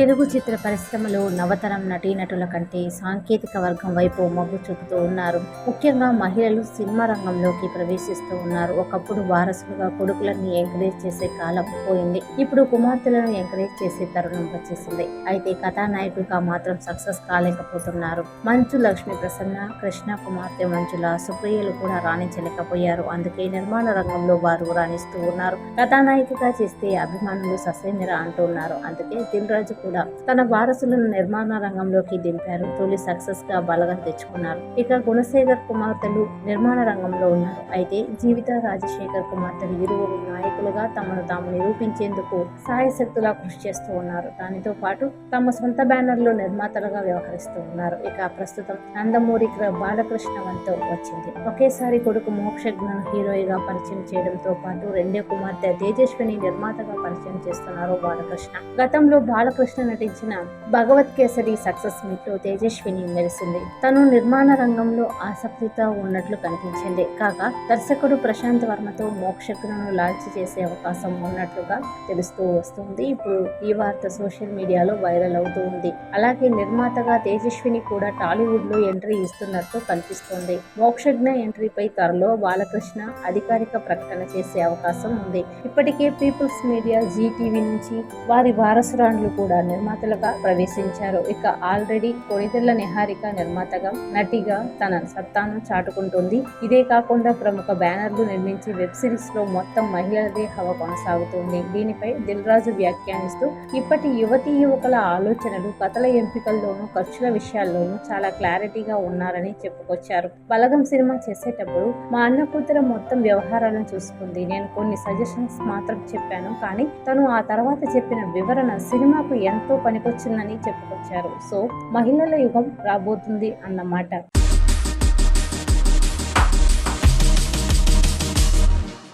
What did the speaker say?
తెలుగు చిత్ర పరిశ్రమలో నవతరం నటీనటుల కంటే సాంకేతిక వర్గం వైపు మొగ్గు చూపుతూ ఉన్నారు. ముఖ్యంగా మహిళలు సినిమా రంగంలోకి ప్రవేశిస్తూ ఉన్నారు. ఒకప్పుడు వారసులుగా కొడుకులని ఎంకరేజ్ చేసే కాలం పోయింది. ఇప్పుడు కుమార్తెలను ఎంకరేజ్ చేసే తరుణం వచ్చేసింది. అయితే కథానాయకులుగా మాత్రం సక్సెస్ కాలేకపోతున్నారు. మంచు లక్ష్మి ప్రసన్న కృష్ణ కుమార్తె మంచుల సుప్రియలు కూడా రాణించలేకపోయారు. అందుకే నిర్మాణ రంగంలో వారు రాణిస్తూ ఉన్నారు. కథానాయికగా చేస్తే అభిమానులు ససేమిరా అంటున్నారు అందుకే దిల్ కూడా తన వారసులను నిర్మాణ రంగంలోకి దింపారు. తొలి సక్సెస్గా బలగం తెచ్చుకున్నారు. ఇక గుణశేఖర్ కుమార్తెలు నిర్మాణ రంగంలో ఉన్నారు. అయితే జీవిత రాజశేఖర్ కుమార్తెలు ఇరువురు నాయకులుగా తమను తాము నిరూపించేందుకు సాయశక్తులా కృషి చేస్తూ ఉన్నారు. దానితో పాటు తమ సొంత బ్యానర్లో నిర్మాతలుగా వ్యవహరిస్తూ ఉన్నారు. ఇక ప్రస్తుతం నందమూరి బాలకృష్ణ వంతో వచ్చింది. ఒకేసారి కొడుకు మోక్షజ్ఞను హీరోయిగా పరిచయం చేయడంతో పాటు రెండో కుమార్తె తేజస్విని నిర్మాతగా పరిచయం చేస్తున్నారు బాలకృష్ణ. గతంలో బాలకృష్ణ నటించిన భగవత్ కేసరి సక్సెస్ మీట్లో తేజస్విని మెరిసింది. తను నిర్మాణ రంగంలో ఆసక్తితో ఉన్నట్లు కనిపించింది. కాగా దర్శకుడు ప్రశాంత్ వర్మతో మోక్షజ్ఞను లాంచ్ చేసే అవకాశం ఉన్నట్లుగా తెలుస్తూ వస్తుంది. ఇప్పుడు ఈ వార్త సోషల్ మీడియాలో వైరల్ అవుతూ ఉంది. అలాగే నిర్మాతగా తేజస్విని కూడా టాలీవుడ్లో ఎంట్రీ ఇస్తున్నట్లు కనిపిస్తోంది. మోక్షజ్ఞ ఎంట్రీపై త్వరలో బాలకృష్ణ అధికారిక ప్రకటన చేసే అవకాశం ఉంది. ఇప్పటికే పీపుల్స్ మీడియా జీ టీవీ నుంచి వారి వారసురాండ్లు కూడా నిర్మాతలుగా ప్రవేశించారు. ఇక ఆల్రెడీ కొణిదెళ్ళ నిహారిక నిర్మాతగా నటిగా తన సత్తాను చాటుకుంటుంది. ఇదే కాకుండా ప్రముఖ బ్యానర్లు నిర్మించి వెబ్ సిరీస్లో మొత్తం మహిళలదే హవ కొనసాగుతుంది. దీనిపై దిల్ రాజు వ్యాఖ్యానిస్తూ ఇప్పటి యువతీ యువకుల ఆలోచనలు కథల ఎంపికల్లోనూ ఖర్చుల విషయాల్లోనూ చాలా క్లారిటీగా ఉన్నారని చెప్పుకొచ్చారు. బలగం సినిమా చేసేటప్పుడు మా అన్న కూతురు మొత్తం వ్యవహారాలను చూసుకుంది. నేను కొన్ని సజెషన్స్ మాత్రం చెప్పాను. కానీ తను ఆ తర్వాత చెప్పిన వివరణ సినిమాకు ఎంతో పనికొచ్చిందని చెప్పుకొచ్చారు. సో మహిళల యుగం రాబోతుంది అన్నమాట.